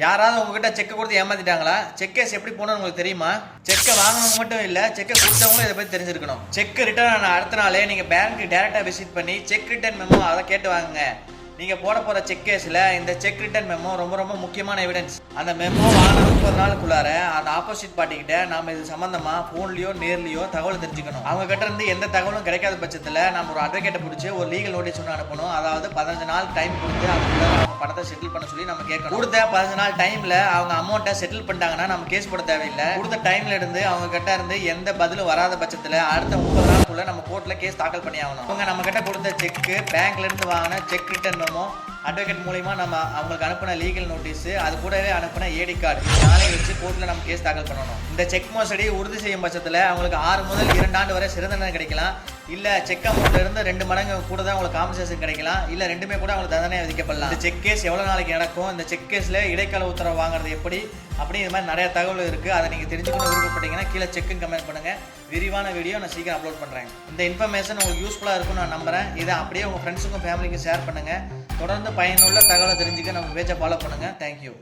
யாராவது உங்ககிட்ட செக்கை கொடுத்து ஏமாத்திட்டாங்களா? செக் கேஸ் எப்படி போகணும்னு உங்களுக்கு தெரியுமா? செக்கை வாங்கினவங்க மட்டும் இல்லை செக்கை கொடுத்தவங்களும் இதை பற்றி தெரிஞ்சிருக்கணும். செக் ரிட்டர்ன் ஆன அடுத்த நாளே நீங்கள் பேங்க்கு டேரெக்டாக விசிட் பண்ணி செக் ரிட்டர்ன் மெமோ அதை கேட்டு வாங்குங்க. நீங்கள் போட போகிற செக் கேஸில் இந்த செக் ரிட்டர்ன் மெமோ ரொம்ப ரொம்ப முக்கியமான எவிடன்ஸ் அந்த மெமோ வாங்கின முப்பது நாளுக்குள்ளார அந்த ஆப்போசிட் பார்ட்டிக்கிட்ட நாம இது சம்மந்தமாக ஃபோன்லேயோ நேர்லேயோ தகவல் தெரிஞ்சுக்கணும். அவங்க கிட்ட இருந்து எந்த தகவலும் கிடைக்காத பட்சத்தில் நம்ம ஒரு அட்வொகேட்டை பிடிச்சி ஒரு லீகல் நோட்டீஸ் ஒன்று அனுப்பணும். அதாவது பதினஞ்சு நாள் டைம் கொடுத்து அதுக்குள்ள பணத்தை செட்டில் பண்ண சொல்லி நம்ம கேட்கணும். கொடுத்த பதினஞ்சு நாள் டைமில் அவங்க அமௌண்ட்டை செட்டில் பண்ணிட்டாங்கன்னா நம்ம கேஸ் போட தேவையில்லை. கொடுத்த டைம்ல இருந்து அவங்க கிட்ட இருந்து எந்த பதிலும் வராத பட்சத்தில் அடுத்த முப்பது நாளுக்குள்ள நம்ம கோர்ட்டில் கேஸ் தாக்கல் பண்ணி ஆகணும். அவங்க நம்ம கிட்ட கொடுத்த செக்கு பேங்க்ல இருந்து வாங்கின செக் ரிட்டர்ன் மெமோ அட்வொகேட் மூலியமா நம்ம அவங்களுக்கு அனுப்பின லீகல் நோட்டீஸ் அது கூடவே அனுப்பின ஏடி கார்டு நாளை வச்சு கோர்ட்டில் நம்ம கேஸ் தாக்கல் பண்ணணும். இந்த செக் மோசடி உறுதி செய்யும் பட்சத்தில் அவங்களுக்கு ஆறு முதல் இரண்டு ஆண்டு வரை சிறந்த தண்டனை கிடைக்கலாம். இல்லை செக் அமௌண்ட்ல இருந்து ரெண்டு மடங்கு கூட தான் உங்களுக்கு காம்பன்சேஷன் கிடைக்கலாம். இல்லை ரெண்டுமே கூட அவங்களுக்கு தண்டனை விதிக்கப்படலாம். இந்த செக் கேஸ் எவ்வளோ நாளைக்கு நடக்கும்? இந்த செக் கேஸில் இடைக்கால உத்தரவு வாங்குறது எப்படி? அப்படி இது மாதிரி நிறைய தகவல் இருக்குது அதை நீங்கள் தெரிஞ்சுக்கணும் விருப்பப்பட்டீங்கன்னா கீழே செக்குன்னு கமெண்ட் பண்ணுங்கள் விரிவான வீடியோ நான் சீக்கிரம் அப்லோட் பண்ணுறேன் இந்த இன்ஃபர்மேஷன் உங்களுக்கு யூஸ்ஃபுல்லாக இருக்கும்னு நான் நம்புறேன். இதை அப்படியே உங்கள் ஃப்ரெண்ட்ஸுக்கும் ஃபேமிலிக்கும் ஷேர் பண்ணுங்கள் தொடர்ந்து பயனுள்ள தகவலை தெரிஞ்சுக்க நம்ம பேஜை ஃபாலோ பண்ணுங்கள் தேங்க்யூ